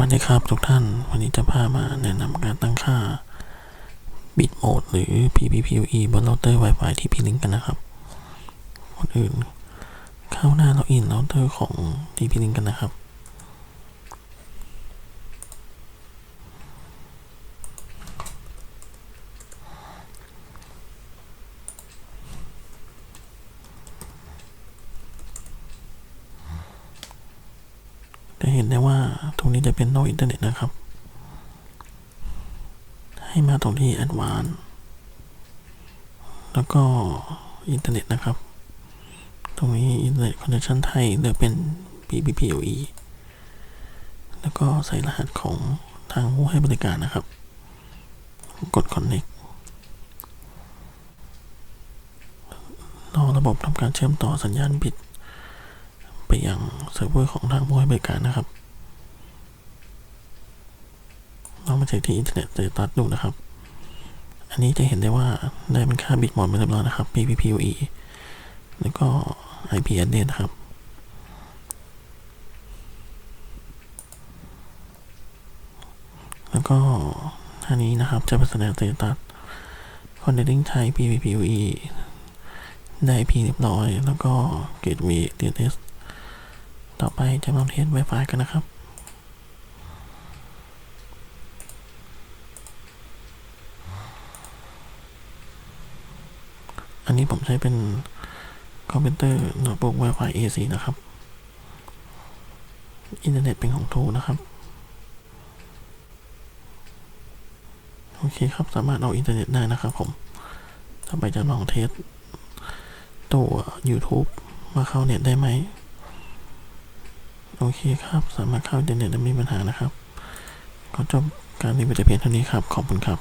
วัสดีครับทุกท่าน วันนี้จะพามาแนะนำการตั้งค่าบิตโหมดหรือ PPPoE บนเราเตอร์ Wi-Fi ที่พีลิงกันนะครับก่อนอื่น เข้าหน้าล็อกอินเราเตอร์ของที่พีลิงกันนะครับ จะเห็นได้ว่าตรงนี้จะเป็นโนอินเทอร์เน็ตนะครับ ให้มาตรงที่ Advanced แล้วก็อินเทอร์เน็ตนะครับ ตรงนี้อินเทอร์เน็ตคอนเนคชั่นไทยเลือกเป็น PPPoE แล้วก็ใส่รหัสของทางผู้ให้บริการนะครับ กด Connect รอระบบทำการเชื่อมต่อสัญญาณบิต ไปยังเซิร์ฟเวอร์ของทางผู้ให้บริการนะครับเรามาเช็คที่อินเทอร์เน็ตเตตัสดูนะครับ อันนี้จะเห็นได้ว่าได้เป็นค่าบิตหมดไปเรียบร้อยนะครับ PPPoE แล้วก็ IP address นะครับ แล้วก็ท่านี้นะครับจะเป็นแสดงเตตัส Connecting Thai PPPoE ได้ IP เรียบร้อย แล้วก็ Gateway DNS ต่อไปจะลองเทส Wi-Fi กันนะครับ อันนี้ผมใช้เป็นคอมพิวเตอร์โน้ตบุ๊ก Wi-Fi AC นะครับ อินเทอร์เน็ตเป็นของทูนะครับ โอเคครับ สามารถเอาอินเทอร์เน็ตได้นะครับผม ต่อไปจะลองเทสตัว YouTube ว่าเข้าเน็ตได้ไหม โอเคครับ สามารถเข้าอินเทอร์เน็ตได้ไม่มีปัญหานะครับ ก็จบการรีวิวแต่เพียงเท่านี้ครับ ขอบคุณครับ